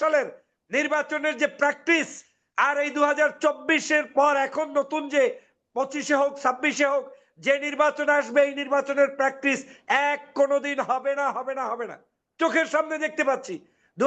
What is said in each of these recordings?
সালের নির্বাচনের যে প্র্যাকটিস আর এই দু হাজার পর এখন নতুন যে পঁচিশে হোক, ছাব্বিশে হোক, যে নির্বাচন আসবে, এই নির্বাচনের প্র্যাকটিস এক কোনোদিন হবে না হবে না হবে না। চোখের সামনে দেখতে পাচ্ছি দু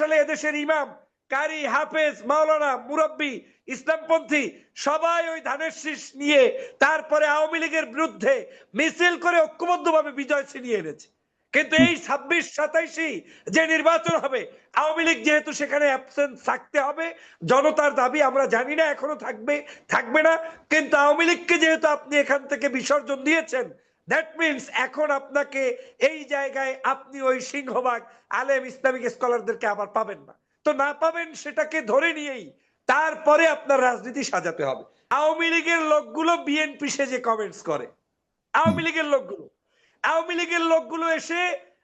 সালে এদেশের ইমাম, কারি, হাফেজ, মাওলানা, মুরব্বী, ইসলামপন্থী, সবাই ওই ধানের শীষ নিয়ে, তারপরে আওয়ামী লীগের বিরুদ্ধে মিছিল করে ঐক্যবদ্ধভাবে বিজয় ছিনিয়ে এনেছে। কিন্তু এই ছাব্বিশ সাতাইশই যে নির্বাচন হবে, আওয়ামী লীগ যেহেতু সেখানে অ্যাবসেন্ট থাকতে হবে, জনতার দাবি আমরা জানি না, এখনও থাকবে থাকবে না। কিন্তু আওয়ামী লীগকে যেহেতু আপনি এখান থেকে বিসর্জন দিয়েছেন দ্যাট মিনস এখন আপনাকে এই জায়গায় আপনি ওই সিংহবাগ আলেম ইসলামিক স্কলারদেরকে আবার পাবেন না। তো না পাবেন সেটাকে ধরে নিয়েই তারপরে আপনার রাজনীতি সাজাতে হবে। আওয়ামী লীগের লোকগুলো বিএনপি সেজে কমেন্টস করে, আওয়ামী লীগের লোকগুলো আওয়ামী লীগের লোকগুলো এসে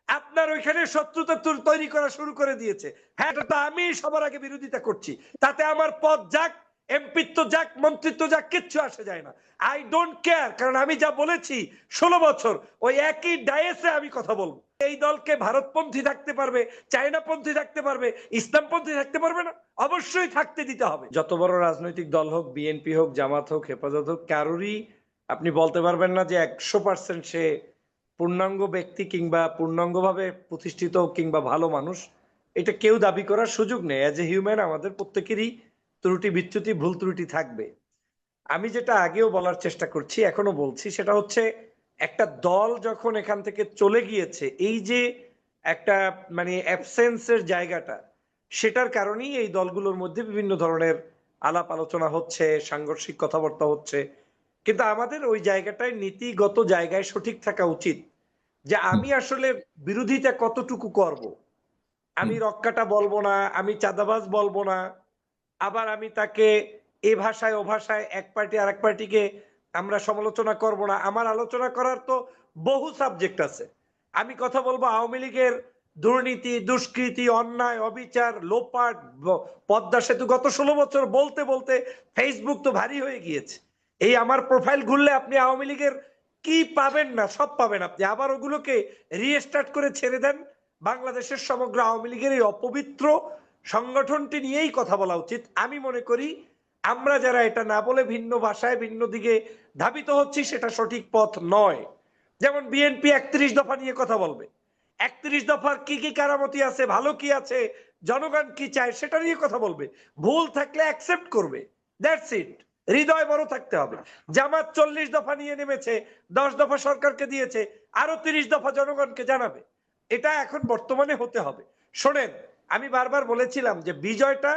আপনার ওইখানে শত্রুতা তৈরি করা শুরু করে দিয়েছে। হ্যাঁ এটা তো আমি সবার আগে বিরোধিতা করছি। তাতে আমার পদ যাক, এমপিত্ব যাক, মন্ত্রিত্ব যাক, কিচ্ছু আসে যায় না। আই ডোন্ট কেয়ার কারণ আমি যা বলেছি ষোলো বছর, ওই একই ডায়েসে আমি কথা বলব। এই দলকে ভারতপন্থী থাকতে পারবে, চায়নাপন্থী থাকতে পারবে, ইসলামপন্থী থাকতে পারবে না, অবশ্যই থাকতে দিতে হবে। যত বড় রাজনৈতিক দল হোক, বিএনপি হোক, জামাত হোক, হেফাজত হোক, কারোরই আপনি বলতে পারবেন না যে একশো পার্সেন্ট সে পূর্ণাঙ্গ ব্যক্তি কিংবা পূর্ণাঙ্গভাবে প্রতিষ্ঠিত কিংবা ভালো মানুষ, এটা কেউ দাবি করার সুযোগ নেই। অ্যাজ এ হিউম্যান আমাদের প্রত্যেকেরই ত্রুটি, বিচ্যুতি, ভুল ত্রুটি থাকবে। আমি যেটা আগেও বলার চেষ্টা করছি এখনও বলছি, সেটা হচ্ছে একটা দল যখন এখান থেকে চলে গিয়েছে, এই যে একটা মানে অ্যাবসেন্সের জায়গাটা, সেটার কারণেই এই দলগুলোর মধ্যে বিভিন্ন ধরনের আলাপ আলোচনা হচ্ছে, সাংঘর্ষিক কথাবার্তা হচ্ছে কিন্তু আমাদের ওই জায়গাটায় নীতিগত জায়গায় সঠিক থাকা উচিত যে আমি আসলে বিরোধিতা কতটুকু করব। আমি রক্ষাটা বলব না আমি চাঁদাবাজ বলব না আবার আমি তাকে এ ভাষায় ও ভাষায় এক পার্টি আর এক পার্টিকে আমরা সমালোচনা করব না। আমার আলোচনা করার তো বহু সাবজেক্ট আছে। আমি কথা বলব আওয়ামী লীগের দুর্নীতি দুষ্কৃতি অন্যায় অবিচার লোপাট পদ্মা সেতু গত ষোলো বছর বলতে বলতে ফেসবুক তো ভারী হয়ে গিয়েছে। এই আমার প্রোফাইল ঘুরলে আপনি আওয়ামী লীগের কি পাবেন না, সব পাবেন আপনি। আবার ওগুলোকে রিস্টার্ট করে ছেড়ে দেন। বাংলাদেশের সমগ্র আওয়ামী লীগের এই অপবিত্র সংগঠনটি নিয়েই কথা বলা উচিত। আমি মনে করি, আমরা যারা এটা না বলে ভিন্ন ভাষায়, ভিন্ন দিকে ধাবিত হচ্ছি, সেটা সঠিক পথ নয়। যেমন বিএনপি একত্রিশ দফা নিয়ে কথা বলবে। একত্রিশ দফার কি কি কারামতি আছে, ভালো কি আছে, জনগণ কি চায়, সেটা নিয়ে কথা বলবে। ভুল থাকলে অ্যাকসেপ্ট করবে। দ্যাটস ইট হৃদয় বড় থাকতে হবে। জামাত চল্লিশ দফা নিয়ে নেমেছে, দশ দফা সরকারকে দিয়েছে, আরও তিরিশ দফা জনগণকে জানাবে। এটা এখন বর্তমানে হতে হবে। শোনেন, আমি বারবার বলেছিলাম যে বিজয়টা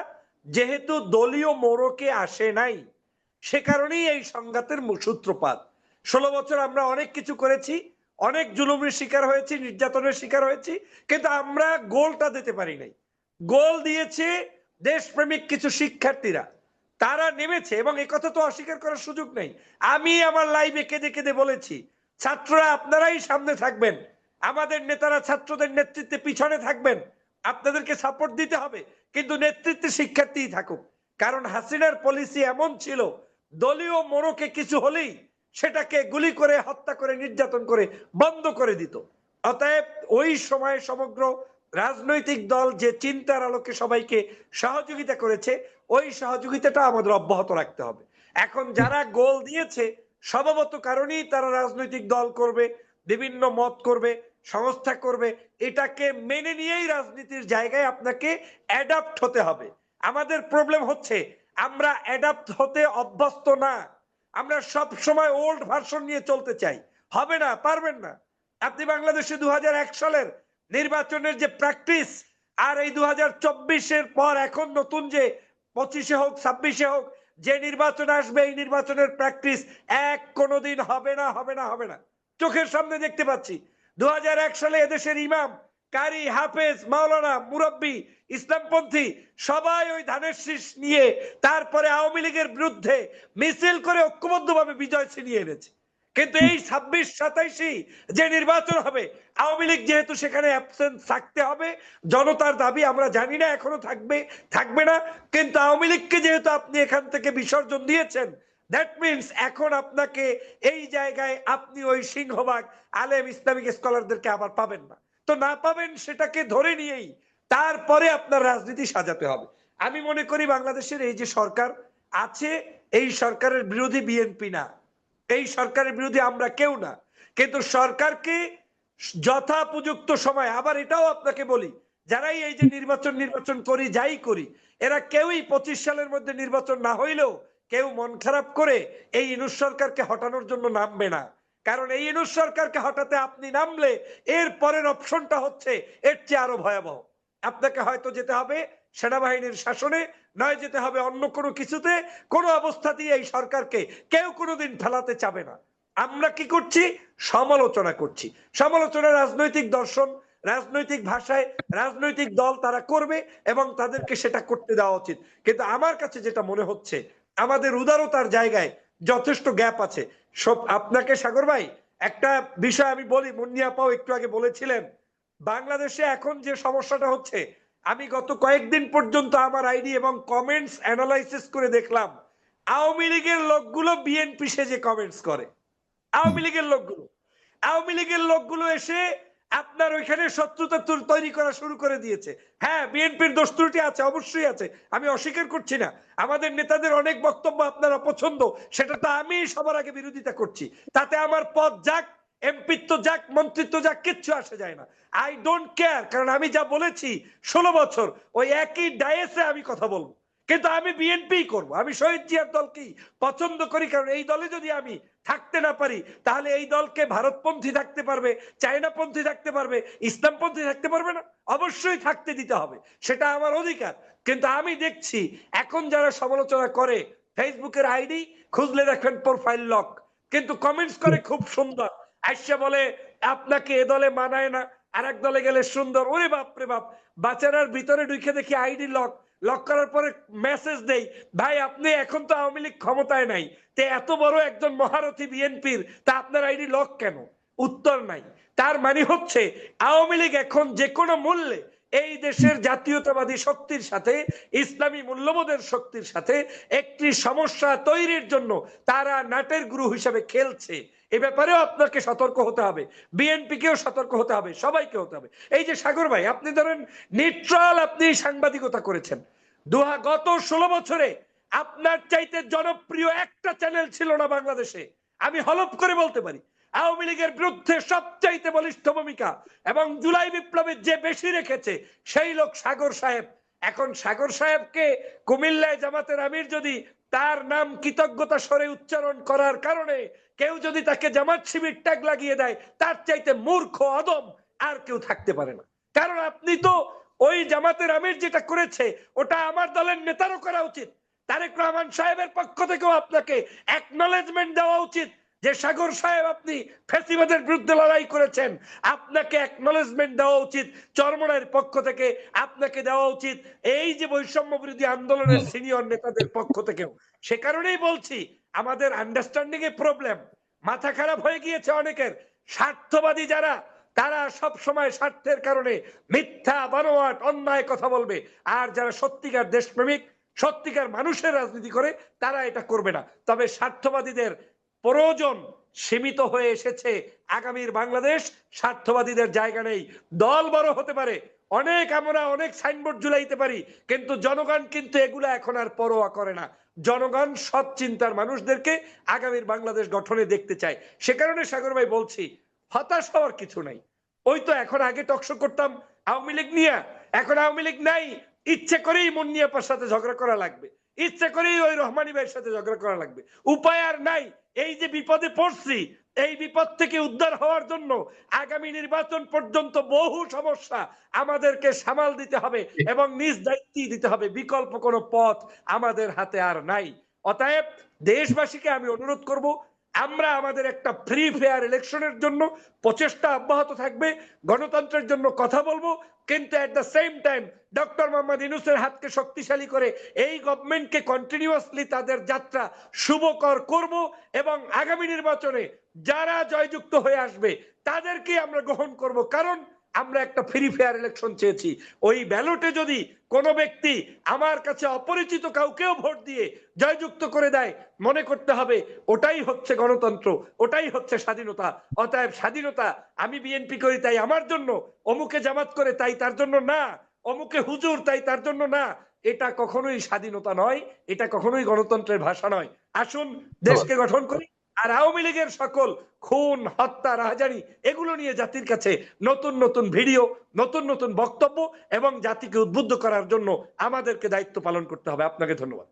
যেহেতু দলীয় মোড়কে আসে নাই, সে কারণেই এই সংঘাতের সূত্রপাত। ষোলো বছর আমরা অনেক কিছু করেছি, অনেক জুলুমের শিকার হয়েছি, নির্যাতনের শিকার হয়েছি, কিন্তু আমরা গোলটা দিতে পারি নাই। গোল দিয়েছে দেশপ্রেমিক কিছু শিক্ষার্থীরা। তারা নেমেছে এবং এ কথা তো অস্বীকার করার সুযোগ নেই। আমি আমার লাইভে কেঁদে কেঁদে বলেছি, ছাত্ররা আপনারাই সামনে থাকবেন। আমাদের নেতারা ছাত্রদের নেতৃত্বে পিছনে থাকবেন। আপনাদেরকে সাপোর্ট দিতে হবে, কিন্তু নেতৃত্বে শিক্ষার্থী থাকুক। কারণ হাসিনার পলিসি এমন ছিল, দলীয় মোড়কে কিছু হলেই সেটাকে গুলি করে, হত্যা করে, নির্যাতন করে, বন্ধ করে দিত। অতএব ওই সময়ে সমগ্র রাজনৈতিক দল যে চিন্তার আলোকে সবাইকে সহযোগিতা করেছে, ওই সহযোগিতাটা আমাদের অব্যাহত রাখতে হবে। এখন যারা গোল দিয়েছে, স্বভাবত কারণেই তারা রাজনৈতিক দল করবে, বিভিন্ন মত করবে, সংস্থা করবে, এটাকে মেনে নিয়েই রাজনীতির জায়গায় আপনাকে অ্যাডাপ্ট হতে হবে। আমাদের প্রবলেম হচ্ছে, আমরা অ্যাডাপ্ট হতে অভ্যস্ত না। আমরা সব সময় ওল্ড ভার্সন নিয়ে চলতে চাই। হবে না, পারবেন না। আপনি বাংলাদেশে দু হাজার এক সালের নির্বাচনের যে প্র্যাকটিস আর এই দু এর পর এখন নতুন যে পঁচিশে হোক, ছাব্বিশে হোক, যে নির্বাচন আসবে, এই নির্বাচনের প্র্যাকটিস এক কোনোদিন হবে না হবে না হবে না। চোখের সামনে দেখতে পাচ্ছি। দু সালে এদেশের ইমাম কারি হাফেজ মাওলানা মুরব্বী ইসলামপন্থী সবাই ওই ধানের শীষ নিয়ে তারপরে আওয়ামী লীগের বিরুদ্ধে মিছিল করে ঐক্যবদ্ধভাবে বিজয় ছিনিয়ে এনেছে। কিন্তু এই ছাব্বিশ সাতাইশই যে নির্বাচন হবে, আওয়ামী লীগ যেহেতু সেখানে অ্যাবসেন্ট থাকতে হবে, জনতার দাবি আমরা জানি না, এখনও থাকবে থাকবে না। কিন্তু আওয়ামী লীগকে যেহেতু আপনি এখান থেকে বিসর্জন দিয়েছেন দ্যাট মিনস এখন আপনাকে এই জায়গায় আপনি ওই সিংহবাগ আলেম ইসলামিক স্কলারদেরকে আবার পাবেন না। তো না পাবেন সেটাকে ধরে নিয়েই তারপরে আপনার রাজনীতি সাজাতে হবে। আমি মনে করি বাংলাদেশের এই যে সরকার আছে, এই সরকারের বিরোধী বিএনপি না। এই সরকারের বিরোধী আমরা কেউ না। কিন্তু সরকারকে যথাপযুক্ত সময়, আবার এটাও আপনাকে বলি, যারাই এই যে নির্বাচন নির্বাচন করি, যাই করি, এরা কেউই পঁচিশ সালের মধ্যে নির্বাচন না হইলেও কেউ মন খারাপ করে এই ইনুস সরকারকে হটানোর জন্য নামবে না। কারণ এই ইনুস সরকারকে হটাতে আপনি নামলে এর পরের অপশনটা হচ্ছে, এর চেয়ে আরও ভয়াবহ। আপনাকে হয়তো যেতে হবে সেনাবাহিনীর শাসনে নয় যেতে হবে অন্য কোনো কিছুতে, কোনো অবস্থাতেই এই সরকারকে কেউ কোনোদিন ফেলাতে চাবে না। আমরা কি করছি? সমালোচনা করছি। সমালোচনা রাজনৈতিক দর্শন, রাজনৈতিক ভাষায় রাজনৈতিক দল তারা করবে এবং তাদেরকে সেটা করতে দেওয়া উচিত। কিন্তু আমার কাছে যেটা মনে হচ্ছে, আমাদের উদারতার জায়গায় যথেষ্ট গ্যাপ আছে। সব আপনাকে সাগর ভাই, একটা বিষয় আমি বলি মুন্নিয়াপাও একটু আগে বলেছিলেন, বাংলাদেশে এখন যে সমস্যাটা হচ্ছে আমি গত কয়েকদিন পর্যন্ত আমার আইডি এবং কমেন্টস অ্যানালাইসিস করে দেখলাম, আওয়ামী লীগের লোকগুলো বিএনপি সেজে কমেন্টস করে। আওয়ামী লীগের লোকগুলো। আওয়ামী লীগের লোকগুলো এসে আপনার ওইখানে শত্রুতা তৈরি করা শুরু করে দিয়েছে। হ্যাঁ বিএনপির দোষ ত্রুটি আছে, অবশ্যই আছে। আমি অস্বীকার করছি না। আমাদের নেতাদের অনেক বক্তব্য আপনার অপছন্দ সেটা তো আমি সবার আগে বিরোধিতা করছি। তাতে আমার পদ যাক এমপিত্ব যাক মন্ত্রিত্ব যাক, কিচ্ছু আসে যায় না। আই ডোন্ট কেয়ার কারণ আমি যা বলেছি ষোলো বছর, ওই একই ডায়েসে আমি কথা বলব। কিন্তু আমি বিএনপি করব, আমি শহীদ জিয়ার দলকেই পছন্দ করি? কারণ এই দলে যদি আমি থাকতে না পারি, তাহলে এই দলকে ভারতপন্থী থাকতে পারবে, চায়নাপন্থী থাকতে পারবে, ইসলামপন্থী থাকতে পারবে না? অবশ্যই থাকতে দিতে হবে, সেটা আমার অধিকার। কিন্তু আমি দেখছি, এখন যারা সমালোচনা করে ফেসবুকের আইডি খুঁজলে দেখবেন প্রোফাইল লক কিন্তু কমেন্টস করে খুব সুন্দর। আইসা বলে, আপনাকে এ দলে মানায় না আর এক দলে গেলে সুন্দর। ওরে বাপ রে বাপ, বাচ্চারার ভিতরে ঢুকে দেখি আইডি লক। লক করার পরে মেসেজ দেই, ভাই, আপনি এখন তো আওয়ামী লীগ ক্ষমতায় নাই, তে এত বড় একজন মহারথী বিএনপির, তা আপনার আইডি লক কেন? উত্তর নাই। তার মানে হচ্ছে, আওয়ামী লীগ এখন যে কোনো মূল্যে এই দেশের জাতীয়তাবাদী শক্তির সাথে, ইসলামী মূল্যবোধের শক্তির সাথে একটি সমস্যা তৈরির জন্য তারা নাটের গুরু হিসেবে খেলছে। এ ব্যাপারেও আপনাকে সতর্ক হতে হবে। বিএনপিকেও সতর্ক হতে হবে, সবাইকে হতে হবে। এই যে সাগর ভাই, আপনি ধরেন নিট্রাল আপনি সাংবাদিকতা করেছেন। দুহা, গত ষোলো বছরে আপনার চাইতে জনপ্রিয় একটা চ্যানেল ছিল না বাংলাদেশে। আমি হলপ করে বলতে পারি, আওয়ামী লীগের বিরুদ্ধে সবচাইতে বলিষ্ঠ ভূমিকা এবং জুলাই বিপ্লবের যে বেশি রেখেছে, সেই লোক সাগর সাহেব। এখন সাগর সাহেবকে কুমিল্লায় জামাতের আমির যদি তার নাম কৃতজ্ঞতা স্বরে উচ্চারণ করার কারণে কেউ যদি তাকে জামাত শিবির ট্যাগ লাগিয়ে দেয় তার চাইতে মূর্খ অদম আর কেউ থাকতে পারে না। কারণ আপনি তো ওই জামাতের আমির যেটা করেছে ওটা আমার দলের নেতারও করা উচিত। তারেক রহমান সাহেবের পক্ষ থেকেও আপনাকে একনলেজমেন্ট দেওয়া উচিত যে সাগর সাহেব আপনি ফেসিবাদের বিরুদ্ধে লড়াই করেছেন। আপনাকে একনলেজমেন্ট দেওয়া উচিত চরমনের পক্ষ থেকে আপনাকে দেওয়া উচিত। এই যে বৈষম্য বিরোধী আন্দোলনের সিনিয়র নেতাদের পক্ষ থেকেও। সে কারণেই বলছি আমাদের আন্ডারস্ট্যান্ডিং এ প্রবলেম মাথা খারাপ হয়ে গিয়েছে অনেকের। স্বার্থবাদী যারা, তারা সব সময় স্বার্থের কারণে মিথ্যা, বানোয়াট, অন্যায় কথা বলবে। আর যারা সত্যিকার দেশপ্রেমিক, সত্যিকার মানুষের রাজনীতি করে, তারা এটা করবে না। তবে স্বার্থবাদীদের প্রয়োজন সীমিত হয়ে এসেছে আগামীর বাংলাদেশ। স্বার্থবাদীদের জায়গা নেই। দল বড় হতে পারে। অনেক আমরা অনেক সাইনবোর্ড ঝুলাইতে পারি। কিন্তু জনগণ কিন্তু এগুলা এখন আর পরোয়া করে না। জনগণ সৎ চিন্তার মানুষদেরকে আগামীর বাংলাদেশ গঠনে দেখতে চায়। সে কারণে সাগর ভাই বলছি, হতাশ হওয়ার কিছু নাই। ওই তো এখন আগে টকশো করতাম, আওয়ামী লীগ নিয়ে। এখন আওয়ামী লীগ নাই, ইচ্ছে করেই মুন্নিয়াপার সাথে ঝগড়া করা লাগবে। ইচ্ছে করেই ওই রহমানি ভাইয়ের সাথে ঝগড়া করা লাগবে। উপায় আর নাই, এই যে বিপদে পড়ছি এই বিপদ থেকে উদ্ধার হওয়ার জন্য আগামী নির্বাচন পর্যন্ত বহু সমস্যা আমাদেরকে সামাল দিতে হবে এবং নিজ দায়িত্বই দিতে হবে। বিকল্প কোনো পথ আমাদের হাতে আর নাই। অতএব দেশবাসীকে আমি অনুরোধ করব, আমরা আমাদের একটা ফ্রি ফেয়ার ইলেকশনের জন্য প্রচেষ্টা অব্যাহত থাকবে, গণতন্ত্রের জন্য কথা বলব, কিন্তু at the same time doctor Mohammad ইনুসের হাতকে শক্তিশালী করে এই গভর্নমেন্টকে কন্টিনিউয়াসলি তাদের যাত্রা শুভকর করব এবং আগামী নির্বাচনে যারা জয়যুক্ত হয়ে আসবে তাদেরকে আমরা গ্রহণ করব। কারণ আমরা একটা ফ্রি ফেয়ার ইলেকশন চেয়েছি। ওই ব্যালটে যদি কোনো ব্যক্তি আমার কাছে অপরিচিত কাউকেও ভোট দিয়ে জয়যুক্ত করে দেয় মনে করতে হবে ওটাই হচ্ছে গণতন্ত্র ওটাই হচ্ছে স্বাধীনতা। অতএব স্বাধীনতা আমি বিএনপি করি তাই আমার জন্য অমুকে জামাত করে তাই তার জন্য না অমুকে হুজুর তাই তার জন্য না। এটা কখনোই স্বাধীনতা নয় এটা কখনোই গণতন্ত্রের ভাষা নয়। আসুন দেশকে গঠন করি। আর আওয়ামী লীগের সকল খুন, হত্যা, রাহাজানি, এগুলো নিয়ে জাতির কাছে নতুন নতুন ভিডিও, নতুন নতুন বক্তব্য এবং জাতিকে উদ্বুদ্ধ করার জন্য আমাদেরকে দায়িত্ব পালন করতে হবে। আপনাকে ধন্যবাদ।